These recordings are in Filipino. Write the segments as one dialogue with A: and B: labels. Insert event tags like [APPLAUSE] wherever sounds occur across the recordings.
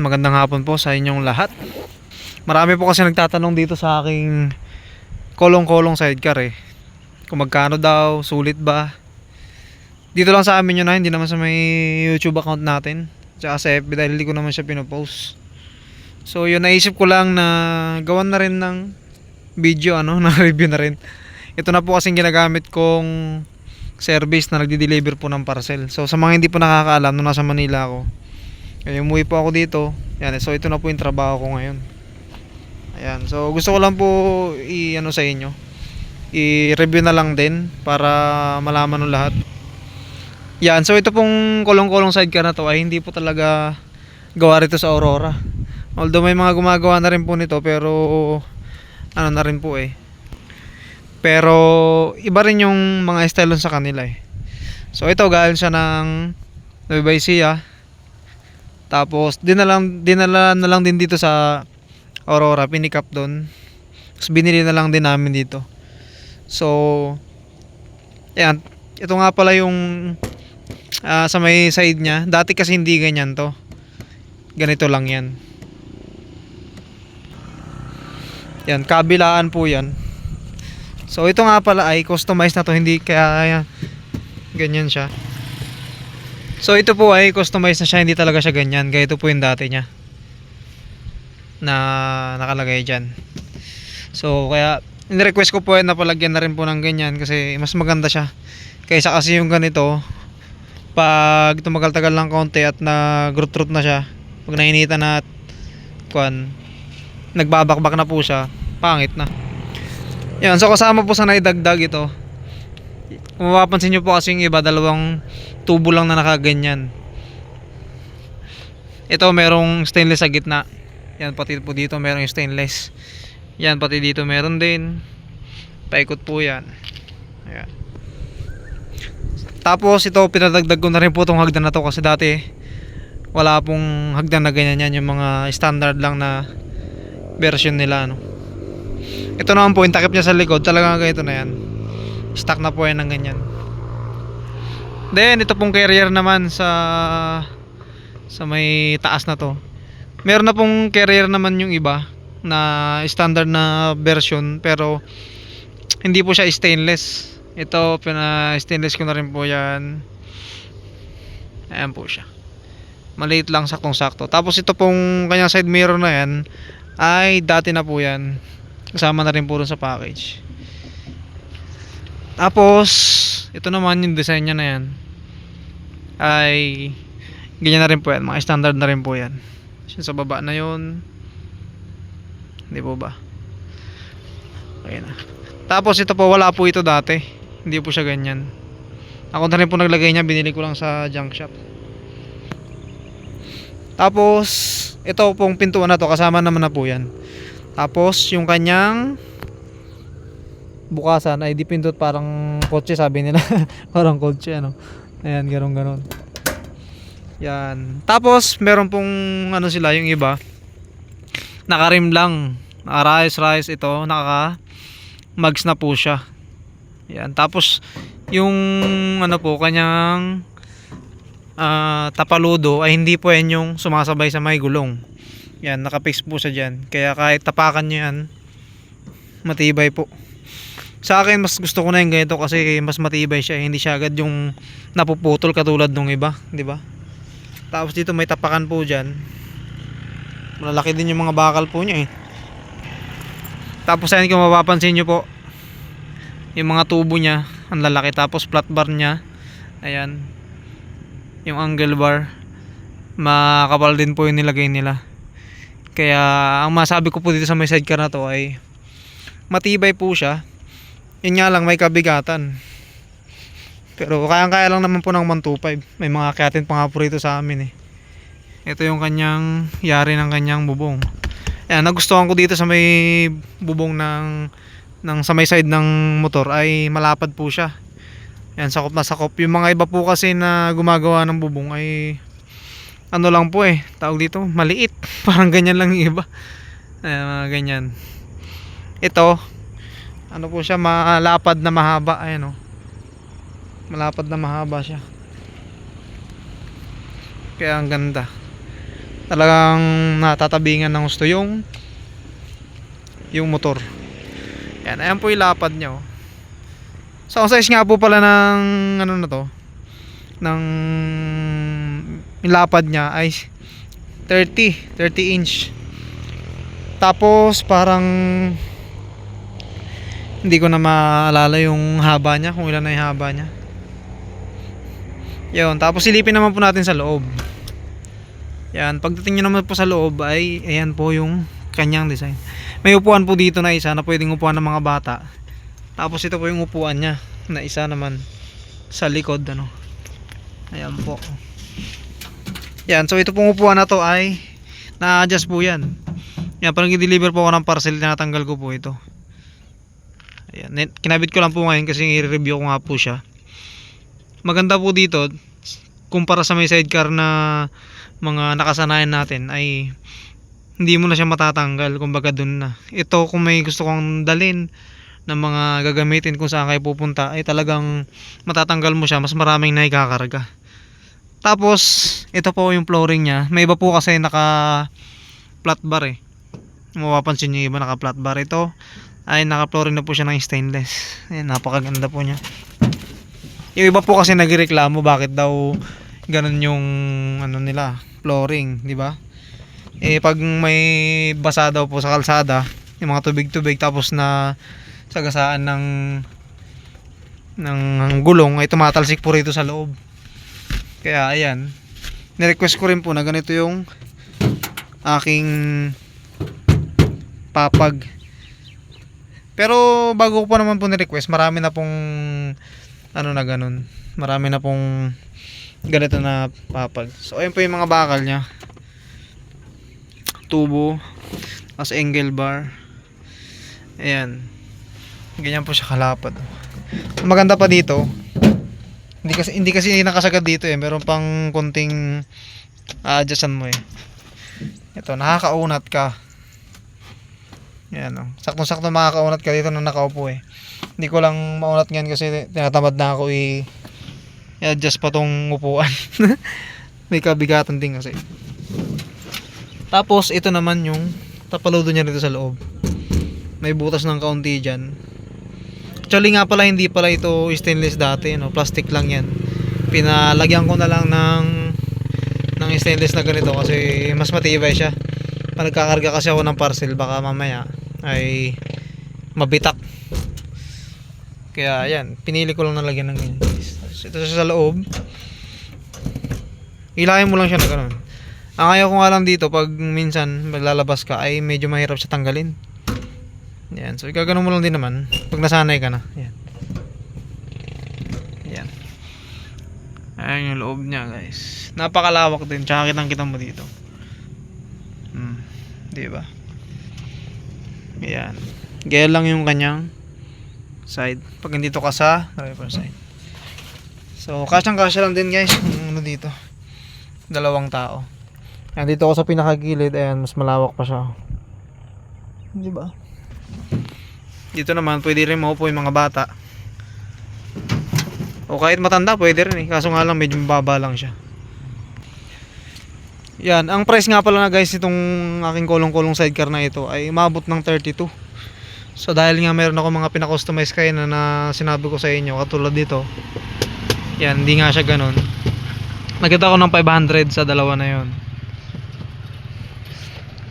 A: Magandang hapon po sa inyong lahat. Marami po kasi nagtatanong dito sa aking kolong-kolong sidecar eh. Kung magkano daw, sulit ba? Dito lang sa amin yun na, hindi naman sa may YouTube account natin. Tsaka sa FB dahil hindi ko naman siya pinopost. So yun, naisip ko lang na gawan na rin ng video, ano, [LAUGHS] na review na rin. Ito na po kasing ginagamit kong service na nagdi-deliver po ng parcel. So sa mga hindi po nakakaalam, nung nasa Manila ako, kaya umuwi po ako dito. Yan, so ito na po yung trabaho ko ngayon. Ayan, so gusto ko lang po i-ano sa inyo. I-review na lang din para malaman ng lahat. Yan, so ito pong kolong-kolong sidecar na to ay hindi po talaga gawa rito sa Aurora. Although may mga gumagawa na rin po nito pero ano na rin po eh. Pero iba rin yung mga style sa kanila eh. So ito galing siya ng Nueva Ecija. Tapos dinala, dinala na lang din dito sa Aurora, pinikap doon. Tapos binili na lang din namin dito. So, yan. Ito nga pala yung ah, sa may side niya. Dati kasi hindi ganyan to. Ganito lang yan. Yan, kabilaan po yan. So, ito nga pala ay customized na to. Hindi kaya yan, ganyan siya. So ito po ay customized na siya, hindi talaga siya ganyan. Kaya ito po yung dati niya. Na nakalagay dyan. So kaya in-request ko po na palagyan na rin po ng ganyan kasi mas maganda siya. Kaysa kasi yung ganito, pag tumagal-tagal lang konti at nag-root-root na siya, pag nainita na at kuan, nagbabakbak na po siya, pangit na. Yan, so kasama po sa naidagdag ito. Mapapansin nyo po kasi yung iba, dalawang tubo lang na nakaganyan. Ito merong stainless sa gitna. Yan pati po dito merong stainless. Yan pati dito meron din. Paikot po yan. Ayan. Tapos ito pinadagdag ko na rin po itong hagdan na to kasi dati wala pong hagdan na ganyan yan yung mga standard lang na version nila no. Ito naman po yung takip niya sa likod talagang ganito na yan. Stock na po yan ng ganyan. Then ito pong carrier naman sa sa may taas na to. Meron na pong carrier naman yung iba na standard na version pero hindi po siya stainless. Ito pina stainless ko na rin po yan. Ayan po siya. Maliit lang saktong sakto. Tapos ito pong kanyang side mirror na yan ay dati na po yan. Kasama na rin po sa package. Tapos ito naman yung design niya na yan. Ay ganyan na rin po yan. Mga standard na rin po yan. Siya sa baba na yun. Hindi po ba? Okay na. Tapos ito po wala po ito dati. Hindi po siya ganyan. Ako na rin po naglagay niya. Binili ko lang sa junk shop. Tapos ito pong pintuan na to. Kasama naman na po yan. Tapos yung kanyang bukasan ay di pindot parang kotse sabi nila. [LAUGHS] Parang kotse ano. Ayan ganon ganon yan. Tapos meron pong ano sila yung iba. Nakarim lang. Naka rice rice ito naka mags na po siya. Yan. Tapos yung ano po kanyang ah, tapaludo ay hindi po yan yung sumasabay sa may gulong. Yan nakapix po siya dyan. Kaya kahit tapakan nyo yan matibay po sa akin mas gusto ko na yung ganito kasi mas matibay siya. Hindi siya agad yung napuputol katulad nung iba di ba? Tapos dito may tapakan po dyan. Malalaki din yung mga bakal po niya eh. Tapos ayun kung mapapansin nyo po yung mga tubo niya ang lalaki. Tapos flat bar niya ayan yung angle bar makapal din po yung nilagay nila. Kaya ang masabi ko po dito sa may sidecar na to ay matibay po siya yun nga lang may kabigatan. Pero kayang-kaya lang naman po ng 125. May mga kayatin pa nga rito sa amin eh. Ito yung kanyang yari ng kanyang bubong. Ayan, nagustuhan ko dito sa may bubong ng ng sa may side ng motor ay malapad po siya. Ayan, sakop na sakop. Yung mga iba po kasi na gumagawa ng bubong ay ano lang po eh, tawag dito, maliit. [LAUGHS] Parang ganyan lang yung iba. Ayan, ganyan. Ito, ano po siya malapad na mahaba ayan oh malapad na mahaba siya kaya ang ganda talagang natatabingan ng gusto yung yung motor. Yan, ayan po yung lapad niya. oh. So, ang size nga po pala ng ano na to, ng lapad niya ay 30, 30 inch. Tapos parang hindi ko na maalala yung haba niya, kung ilan na yung haba niya. Yun, tapos silipin naman po natin sa loob. Yan, pagdating nyo naman po sa loob ay ayan po yung kanyang design. May upuan po dito na isa na pwedeng upuan ng mga bata. Tapos ito po yung upuan niya na isa naman sa likod ano. Ayan po. Yan, so ito pong upuan na to ay na-adjust po yan. Yan, parang i-deliver po ako ng parcel, tinatanggal ko po ito. Ayan, kinabit ko lang po ngayon kasi i-review ko nga po siya. Maganda po dito, kumpara sa may sidecar na mga nakasanayan natin ay hindi mo na siya matatanggal. Kumbaga dun na. Ito kung may gusto kong dalin ng mga gagamitin kung saan kayo pupunta ay talagang matatanggal mo siya mas maraming naikakarga. Tapos ito po yung flooring niya. May iba po kasi naka flat bar eh. Mapapansin nyo iba naka flat bar. Ito ay naka flooring na po siya ng stainless. Ayan, napakaganda po niya. Yung iba po kasi nagreklamo bakit daw ganun yung ano nila flooring di ba? Eh pag may basa daw po sa kalsada yung mga tubig-tubig tapos na sagasaan ng ng gulong ay tumatalsik po rito sa loob. Kaya ayan. Nirequest ko rin po na ganito yung aking papag pero bago ko pa naman po ni-request marami na pong ano na ganun marami na pong ganito na papag so ayun po yung mga bakal niya. Tubo as angle bar. Ayan. Ganyan po siya kalapad. Maganda pa dito. Hindi kasi hindi kasi nakasagad dito eh. Meron pang konting adjustan mo eh. Ito nakakaunat ka yan oh. saktong sakto makakaunat ka dito na nakaupo eh hindi ko lang maunat ngayon kasi tinatamad na ako i i-adjust pa tong upuan [LAUGHS] may kabigatan din kasi tapos ito naman yung tapaludo niya dito sa loob. May butas ng kaunti dyan. Actually nga pala hindi pala ito stainless dati, no? plastic lang yan. Pinalagyan ko na lang ng ng stainless na ganito kasi mas matibay siya. Nagkakarga kasi ako ng parcel baka mamaya ay mabitak. Kaya ayan, pinili ko lang nalagyan ng ganyan. Ito sa loob. Ilayin mo lang siya na ganun. Ang ayaw ko nga lang dito pag minsan maglalabas ka ay medyo mahirap siya tanggalin. Yan. So igagano mo lang din naman pag nasanay ka na. Yan. Yan. Ayan yung loob niya guys. Napakalawak din. Tsaka kitang kita mo dito. Hmm. Di ba? Yan. Gaya lang yung kanyang side. Pag nandito ka sa driver side. So, kasyang kasya lang din guys. Yung ano dito. Dalawang tao. Yan, dito ako sa pinakagilid, ayan, mas malawak pa siya. Di ba? Dito naman, pwede rin maupo yung mga bata. O kahit matanda, pwede rin eh. Kaso nga lang, medyo mababa lang siya. Yan, ang price nga pala na guys itong aking kulong-kulong sidecar na ito ay umabot ng 32. So dahil nga meron ako mga pinakustomize kayo na, na sinabi ko sa inyo, katulad dito. Yan, hindi nga siya ganun. Nagkita ko ng 500 sa dalawa na yon.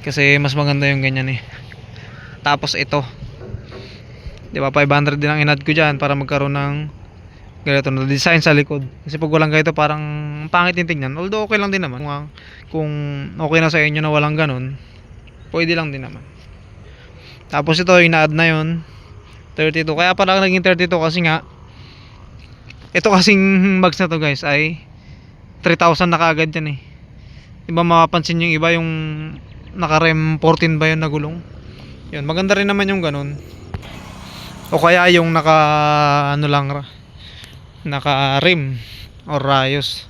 A: Kasi mas maganda yung ganyan eh. Tapos ito. 'Di ba 500 din ang inad ko diyan para magkaroon ng ganito na design sa likod. Kasi pag walang ganito parang pangit yung tingnan. Although okay lang din naman. Kung, okay na sa inyo na walang ganun, pwede lang din naman. Tapos ito yung na-add na yun. 32. Kaya pala naging 32 kasi nga ito kasing bags na to guys ay 3,000 na kaagad yan eh. Diba mapapansin yung iba yung naka-rem 14 ba yun na gulong? Yun, maganda rin naman yung ganun. O kaya yung naka ano lang ra- naka rim or rayos.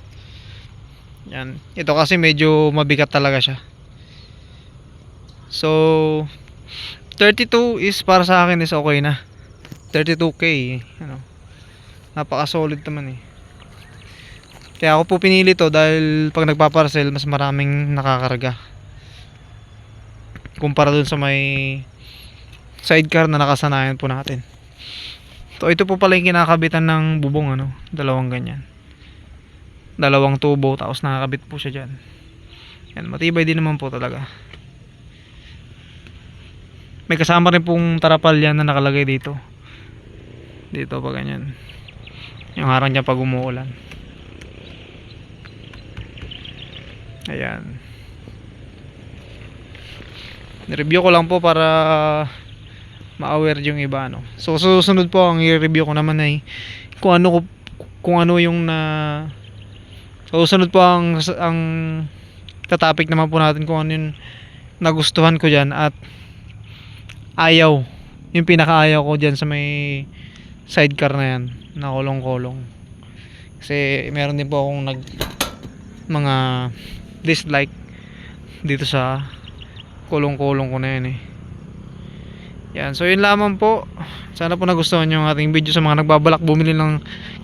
A: Yan. Ito kasi medyo mabigat talaga siya. So 32 is para sa akin is okay na. 32k, ano. Napaka solid naman eh. Kaya ako po pinili to dahil pag nagpaparcel, mas maraming nakakarga. Kumpara dun sa may sidecar na nakasanayan po natin. So ito po pala yung kinakabitan ng bubong ano, dalawang ganyan. Dalawang tubo tapos nakakabit po siya diyan. Yan, matibay din naman po talaga. May kasama rin pong tarapal yan na nakalagay dito. Dito pa ganyan. Yung harang niya pag umuulan. Ayan. Review ko lang po para ma-aware yung iba no. So susunod po ang i-review ko naman ay kung ano kung ano yung na so, susunod po ang ang topic naman po natin kung ano yung nagustuhan ko diyan at ayaw yung pinakaayaw ko diyan sa may sidecar na yan na kolong-kolong kasi meron din po akong nag mga dislike dito sa kulong-kulong ko na yan eh yan so yun lamang po. Sana po nagustuhan nyo ang ating video sa mga nagbabalak bumili ng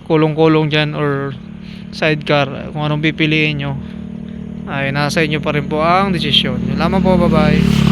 A: kulong-kulong dyan or sidecar. Kung anong pipiliin nyo ay nasa inyo pa rin po ang desisyon. Yun lamang po bye bye